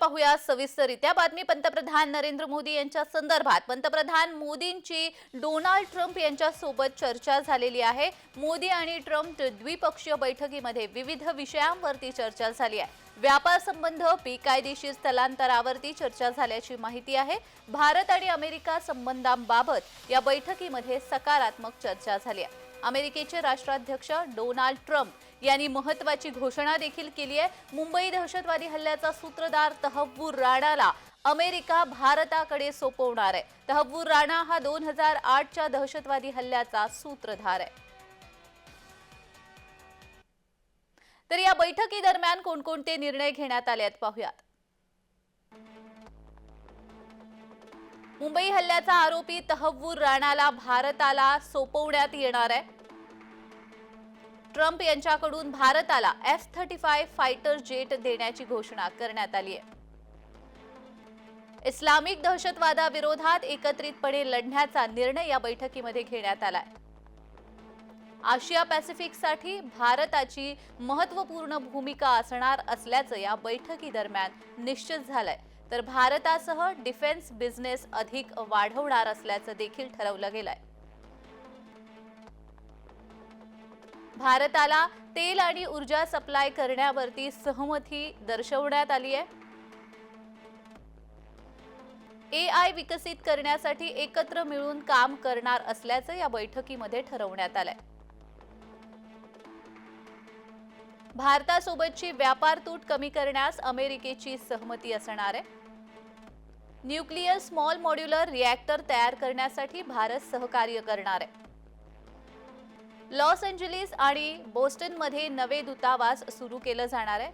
पाहूया सविस्तरित्या बातमी पंतप्रधान नरेंद्र मोदी यांच्या संदर्भात. पंतप्रधान मोदींची डोनाल्ड ट्रम्प यांच्यासोबत चर्चा झालेली आहे. मोदी आणि ट्रम्प द्विपक्षीय बैठकीमध्ये विविध विषयांवरती चर्चा झाली आहे. व्यापार संबंध बेकायदेशीर स्थलांतरावरती चर्चा झाल्याची माहिती आहे. भारत आणि अमेरिका संबंधांबाबत या बैठकीमध्ये सकारात्मक चर्चा झाली आहे. अमेरिकेचे राष्ट्राध्यक्ष डोनाल्ड ट्रम्प यांनी महत्वाची घोषणा देखील केली आहे. मुंबई दहशतवादी हल्ल्याचा सूत्रधार तहव्वूर राणाला अमेरिका भारताकडे सोपवणार आहे. तहव्वूर राणा हा दोन हजार आठच्या दहशतवादी हल्ल्याचा सूत्रधार आहे. तर या बैठकीदरम्यान कोणकोणते निर्णय घेण्यात आले आहेत पाहूयात. मुंबई हल्ल्याचा आरोपी तहव्वूर राणाला भारताला सोपवण्यात येणार आहे. ट्रम्प यांच्याकडून भारताला F thirty five fighter jet देण्याची घोषणा करण्यात आली आहे. इस्लामिक दहशतवादाविरोधात एकत्रितपणे लढण्याचा निर्णय या बैठकीमध्ये घेण्यात आलाय. आशिया पॅसिफिकसाठी भारताची महत्त्वपूर्ण भूमिका असणार असल्याचं या बैठकीदरम्यान निश्चित झालंय. तर भारतासह डिफेन्स बिझनेस अधिक वाढवणार असल्याचं देखील ठरवलं गेलंय. भारताला तेल आणि ऊर्जा सप्लाय करण्यावरती सहमती दर्शवण्यात आली आहे. ए आय विकसित करण्यासाठी एकत्र मिळून काम करणार असल्याचं या बैठकीमध्ये ठरवण्यात आलंय. भारतासोबतची व्यापार तूट कमी करण्यास अमेरिकेची सहमती असणार आहे. न्यूक्लिअर स्मॉल मॉड्युलर रिॲक्टर तयार करण्यासाठी भारत सहकार्य करणार आहे. लॉस एंजलिस आणि बोस्टनमध्ये नवे दूतावास सुरू केलं जाणार आहे.